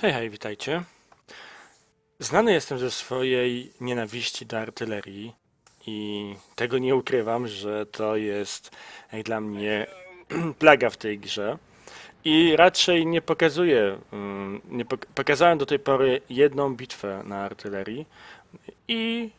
Hej, hej, witajcie. Znany jestem ze swojej nienawiści do artylerii i tego nie ukrywam, że to jest dla mnie plaga w tej grze. I raczej nie pokazuję, mm, nie pok- pokazałem do tej pory jedną bitwę na artylerii i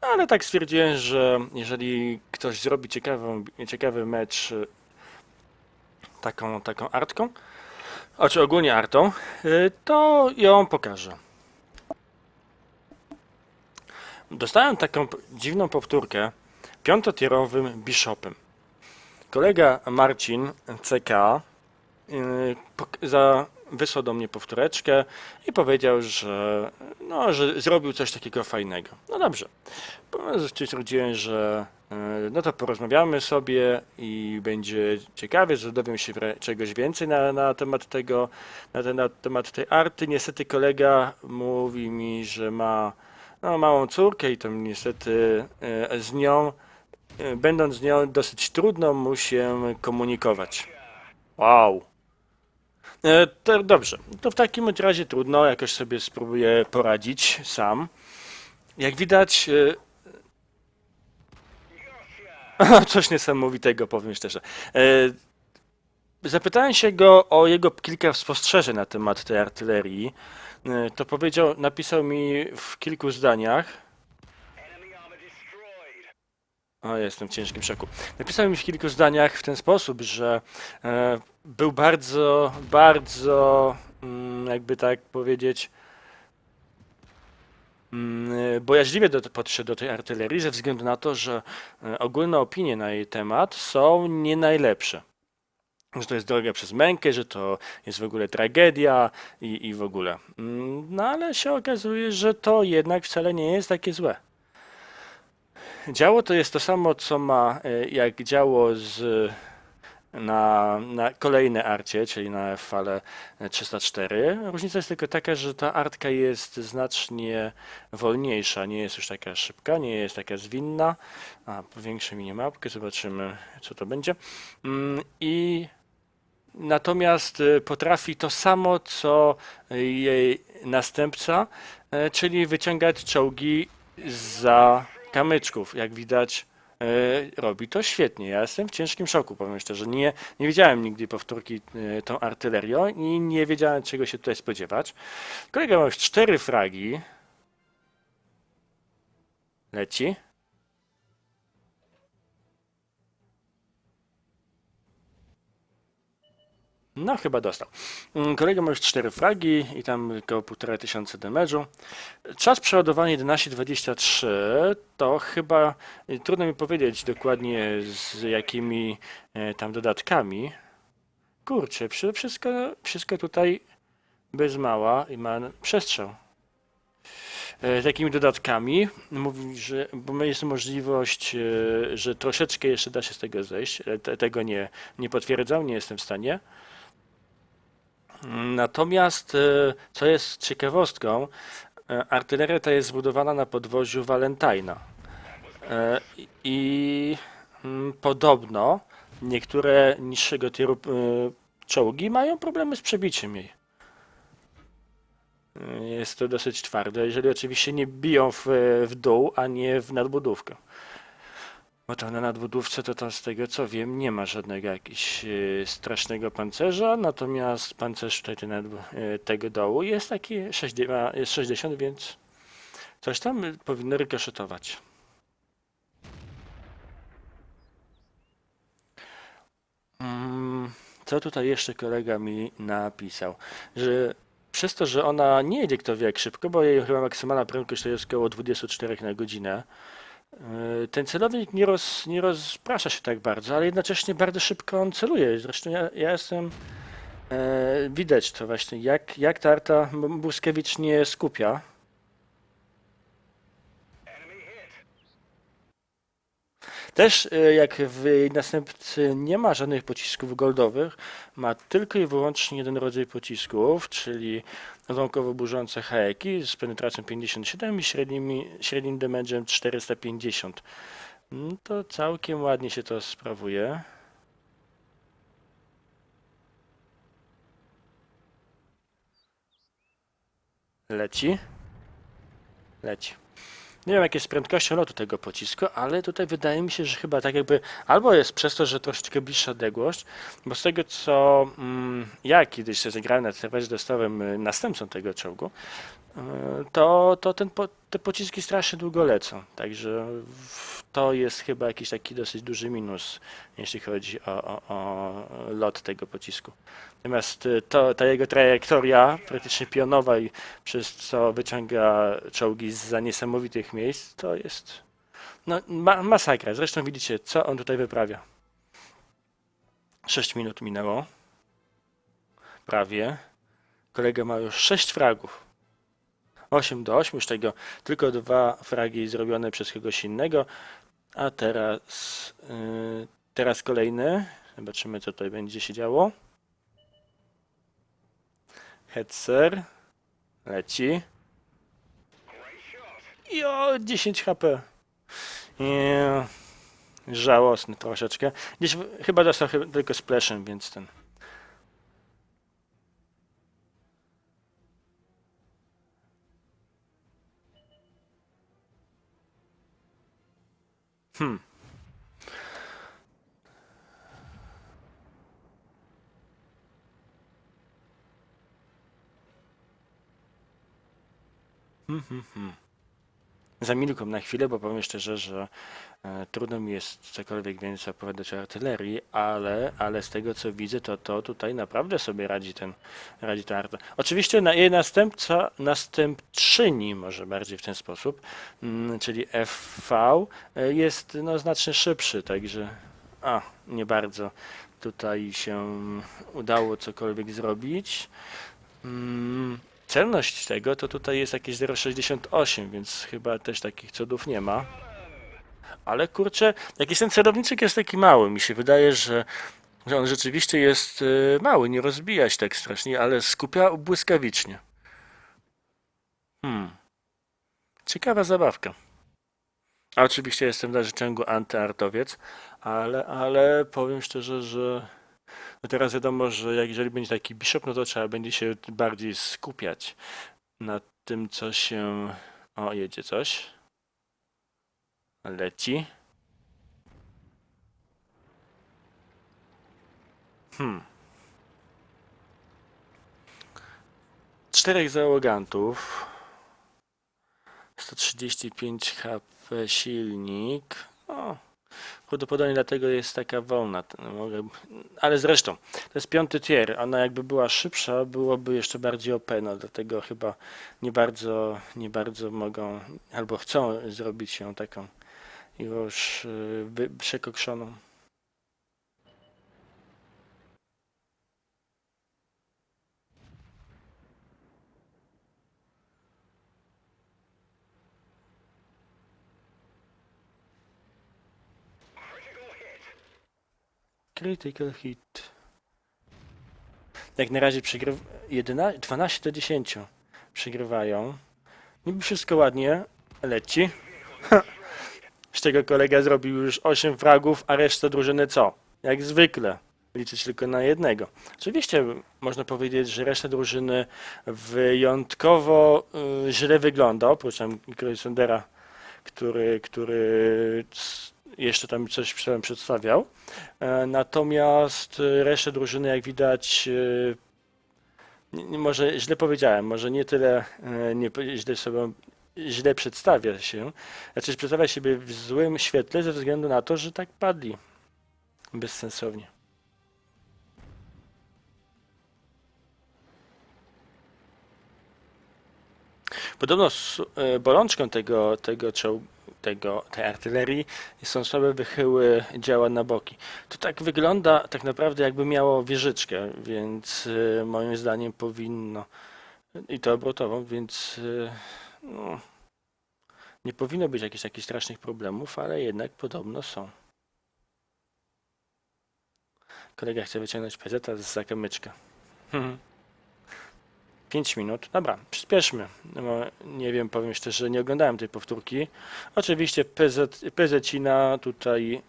ale tak stwierdziłem, że jeżeli ktoś zrobi ciekawą, ciekawy mecz taką, taką artką, znaczy ogólnie artą, y, to ją pokażę. Dostałem taką dziwną powtórkę piątotierowym bishopem. Kolega Marcin CK y, za, wysłał do mnie powtóreczkę i powiedział, że, no, że zrobił coś takiego fajnego. No dobrze. Stwierdziłem, że no to porozmawiamy sobie i będzie ciekawie, że dowiem się czegoś więcej na, na temat tego, na, na temat tej arty. Niestety kolega mówi mi, że ma no, małą córkę i to niestety e, z nią, e, będąc z nią, dosyć trudno mu się komunikować. Wow. E, to dobrze, to w takim razie trudno, jakoś sobie spróbuję poradzić sam. Jak widać, e, coś niesamowitego, powiem szczerze. E, Zapytałem się go o jego kilka spostrzeżeń na temat tej artylerii. E, To powiedział, napisał mi w kilku zdaniach. O, jestem w ciężkim szoku. Napisał mi w kilku zdaniach w ten sposób, że e, był bardzo, bardzo, mm, jakby tak powiedzieć, bojaźliwie do, podszedł do tej artylerii ze względu na to, że e, ogólne opinie na jej temat są nie najlepsze że to jest droga przez mękę, że to jest w ogóle tragedia i, i w ogóle. Mm, No ale się okazuje, że to jednak wcale nie jest takie złe. Działo to jest to samo, co ma e, jak działo z, na, na kolejne arcie, czyli na fale 304. Różnica jest tylko taka, że ta artka jest znacznie wolniejsza, nie jest już taka szybka, nie jest taka zwinna. A, powiększę minimapkę, zobaczymy co to będzie. Mm, I Natomiast y, potrafi to samo, co jej następca, e, czyli wyciągać czołgi za kamyczków. Jak widać, robi to świetnie. Ja jestem w ciężkim szoku, powiem szczerze. Nie, nie widziałem nigdy powtórki e, tą artylerią i nie wiedziałem, czego się tutaj spodziewać. Kolega ma już cztery fragi. Leci. No, chyba dostał. Mm, Kolega ma już 4 fragi i tam około 1,5 tysiąca damage'u. Czas przeładowania 11.23 to chyba y, trudno mi powiedzieć dokładnie z jakimi e, tam dodatkami. Kurczę, wszy- wszystko, wszystko tutaj bez mała i ma przestrzał. E, Takimi dodatkami mówi, że bo jest możliwość, e, że troszeczkę jeszcze da się z tego zejść. Te- Tego nie, nie potwierdzam, nie jestem w stanie. Natomiast, e, co jest ciekawostką, e, artyleria ta jest zbudowana na podwoziu Valentina. E, I mm, podobno niektóre niższego tieru czołgi mają problemy z przebiciem jej. Jest to dosyć twarde, jeżeli oczywiście nie biją w, w dół, a nie w nadbudówkę. Tam na nadbudówce to tam z tego co wiem nie ma żadnego jakiegoś e, strasznego pancerza, natomiast pancerz tutaj ten e, tego dołu jest taki 60, ma- jest 60, więc coś tam e, powinno rykoszetować. Mm, Co tutaj jeszcze kolega mi napisał? Że przez to, że ona nie jedzie kto wie jak szybko, bo jej chyba maksymalna prędkość to jest około 24 na godzinę, Ten celownik nie, roz, nie rozprasza się tak bardzo, ale jednocześnie bardzo szybko on celuje. Zresztą ja, ja jestem. E, widać to właśnie, jak, jak ta arta m- błyskawicznie skupia. Też e, jak w następcy nie ma żadnych pocisków goldowych, ma tylko i wyłącznie jeden rodzaj pocisków, czyli ładunkowo burzące heki z penetracją 57 i średnim damage'em 450. Mm, To całkiem ładnie się to sprawuje. Leci. Leci. Nie wiem, jakie jest prędkością lotu tego pocisku, ale tutaj wydaje mi się, że chyba tak jakby albo jest przez to, że troszeczkę bliższa odległość, bo z tego co mm, ja kiedyś sobie zagrałem na serwerze testowym y, następcą tego czołgu, to, to ten te pociski strasznie długo lecą. Także to jest chyba jakiś taki dosyć duży minus, jeśli chodzi o, o, o lot tego pocisku. Natomiast y, to, ta jego trajektoria praktycznie pionowa i przez co wyciąga czołgi za niesamowitych miejsc, to jest no, ma, masakra. Zresztą widzicie, co on tutaj wyprawia. 6 minut minęło. Prawie. Kolega ma już 6 fragów. 8 do 8, już tego tylko dwa fragi zrobione przez kogoś innego. A teraz, yy, teraz kolejny. Zobaczymy, co tutaj będzie się działo. Hetzer. Leci. Jo, 10 HP. Nie. Żałosny troszeczkę. Gdzieś chyba dostał tylko splashem, więc ten. Hmm. Hmm, hmm, hmm. Zamilkłem na chwilę, bo powiem szczerze, że e, trudno mi jest cokolwiek więcej opowiadać o artylerii, ale, ale z tego co widzę, to to tutaj naprawdę sobie radzi ten, radzi ta arta. Oczywiście na, jej następca, następczyni może bardziej w ten sposób, mm, czyli FV e, jest no, znacznie szybszy, także a, nie bardzo tutaj się udało cokolwiek zrobić. Mm, Celność tego to tutaj jest jakieś 0,68, więc chyba też takich cudów nie ma. Ale kurczę, jakiś ten celowniczek jest taki mały. Mi się wydaje, że, że on rzeczywiście jest y, mały, nie rozbija się tak strasznie, ale skupia błyskawicznie. Hmm. Ciekawa zabawka. A oczywiście jestem dalszym ciągu antyartowiec, ale, ale powiem szczerze, że no teraz wiadomo, że jak jeżeli będzie taki bishop, no to trzeba będzie się bardziej skupiać na tym, co się... O, jedzie coś. Leci. Hmm. Czterech załogantów. 135 HP silnik. O, prawdopodobnie dlatego jest taka wolna. Ale zresztą, to jest piąty tier. Ona jakby była szybsza, byłoby jeszcze bardziej OP, no dlatego chyba nie bardzo, nie bardzo mogą, albo chcą zrobić ją taką już wy- przekokszoną. Critical hit. Jak na razie przegryw... 11, 12 do 10 przegrywają. Niby wszystko ładnie leci. Z czego kolega zrobił już 8 fragów, a reszta drużyny co? Jak zwykle. Liczyć tylko na jednego. Oczywiście można powiedzieć, że reszta drużyny wyjątkowo y, źle wygląda, oprócz tam Kreisondera, który, który jeszcze tam coś przed- przedstawiał. E, Natomiast e, resztę drużyny, jak widać, e, może źle powiedziałem, może nie tyle nie, źle sobie źle przedstawia się, znaczy przedstawia siebie w złym świetle ze względu na to, że tak padli bezsensownie. Podobno bolączką tego, tego, czoł, tego, tej artylerii są słabe wychyły działa na boki. To tak wygląda tak naprawdę jakby miało wieżyczkę, więc e, moim zdaniem powinno i to obrotową, więc e, no, nie powinno być jakichś takich strasznych problemów, ale jednak podobno są. Kolega chce wyciągnąć PZ z zakamyczka. 5 minut. Dobra, przyspieszmy. No, nie wiem, powiem szczerze, nie oglądałem tej powtórki. Oczywiście PZ, tutaj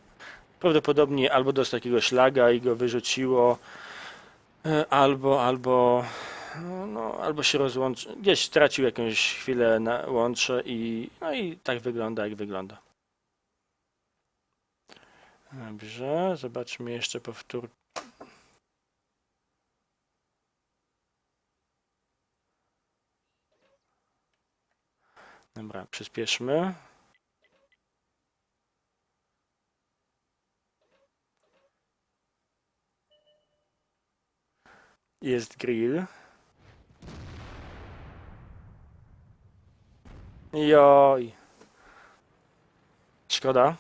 prawdopodobnie albo dostał jakiegoś laga i go wyrzuciło, e, albo, albo No, albo się rozłączy, gdzieś stracił jakąś chwilę na łącze i no i tak wygląda, jak wygląda. Dobrze, zobaczmy jeszcze powtórkę. Dobra, przyspieszmy. Jest grill. Joj. Szkoda.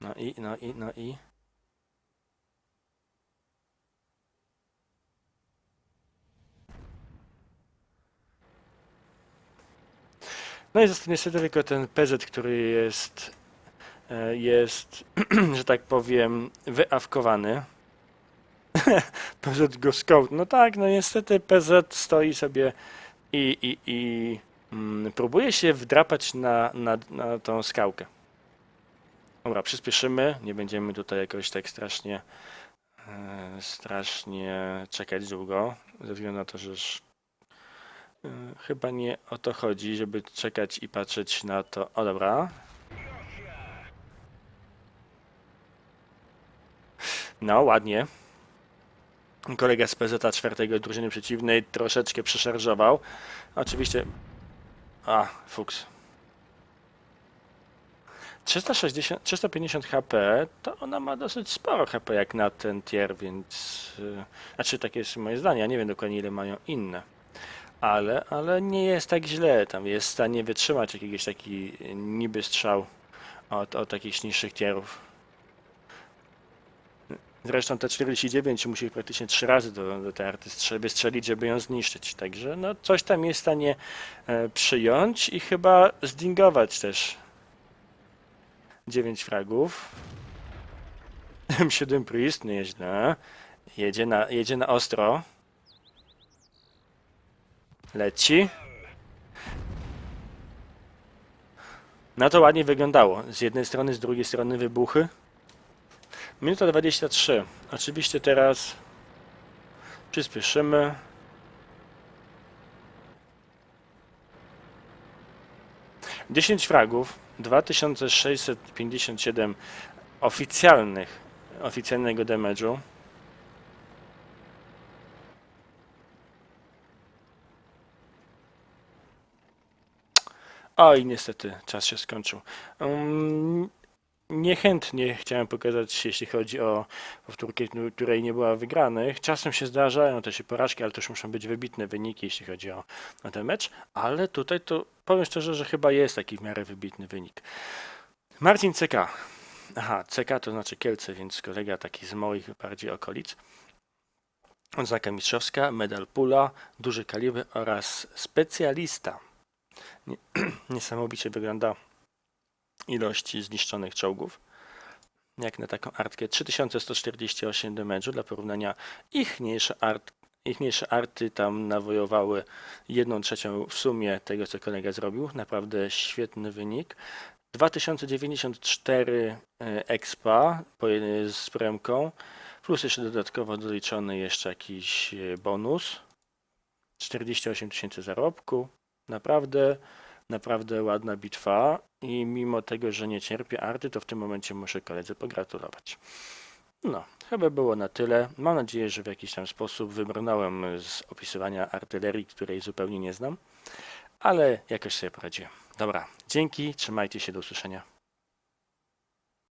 No i, no i, no i. No i zostanie niestety tylko ten PZ, który jest, e, jest, że tak powiem, wyawkowany. PZ go scout. No tak, no niestety PZ stoi sobie i, i, i mm, próbuje się wdrapać na, na, na tą skałkę. Dobra, przyspieszymy. Nie będziemy tutaj jakoś tak strasznie e, strasznie czekać długo, ze względu na to, że już, chyba nie o to chodzi, żeby czekać i patrzeć na to. O dobra. No, ładnie. Kolega z PZ czwartego drużyny przeciwnej troszeczkę przeszarżował. Oczywiście. A, fuks. 360, 350 HP, to ona ma dosyć sporo HP jak na ten tier, więc... y, Znaczy, takie jest moje zdanie, ja nie wiem dokładnie ile mają inne. Ale, ale nie jest tak źle, tam jest w stanie wytrzymać jakiegoś taki niby strzał od, od takich niższych tierów. Zresztą te 49 musi praktycznie trzy razy do, do tej arty strzelby strzelić, żeby ją zniszczyć. Także no, coś tam jest w stanie e, przyjąć i chyba zdingować też 9 fragów. M7 Priest, nieźle. Jedzie na, jedzie na ostro. Leci. No to ładnie wyglądało. Z jednej strony, z drugiej strony wybuchy. Minuta 23. Oczywiście teraz przyspieszymy. Dziesięć fragów, 2657 oficjalnych, oficjalnego damage'u. Oj, niestety, czas się skończył. Um, niechętnie chciałem pokazać, jeśli chodzi o powtórkę, której nie była wygranych. Czasem się zdarzają też i porażki, ale też muszą być wybitne wyniki, jeśli chodzi o, o ten mecz. Ale tutaj to powiem szczerze, że chyba jest taki w miarę wybitny wynik. Marcin CK. Aha, CK to znaczy Kielce, więc kolega taki z moich bardziej okolic. Odznaka mistrzowska, medal pula, duży kaliber oraz specjalista. Nie, niesamowicie wygląda ilości zniszczonych czołgów. Jak na taką artkę 3148 damage'u dla porównania ichniejsze, art, ichniejsze arty tam nawojowały 1 trzecią w sumie tego co kolega zrobił. Naprawdę świetny wynik. 2094 e, expa z premką, plus jeszcze dodatkowo doliczony jeszcze jakiś e, bonus. 48 tysięcy zarobku. Naprawdę, naprawdę ładna bitwa i mimo tego, że nie cierpię arty, to w tym momencie muszę koledze pogratulować. No, chyba było na tyle. Mam nadzieję, że w jakiś tam sposób wybrnąłem z opisywania artylerii, której zupełnie nie znam, ale jakoś sobie poradziłem. Dobra, dzięki, trzymajcie się, do usłyszenia.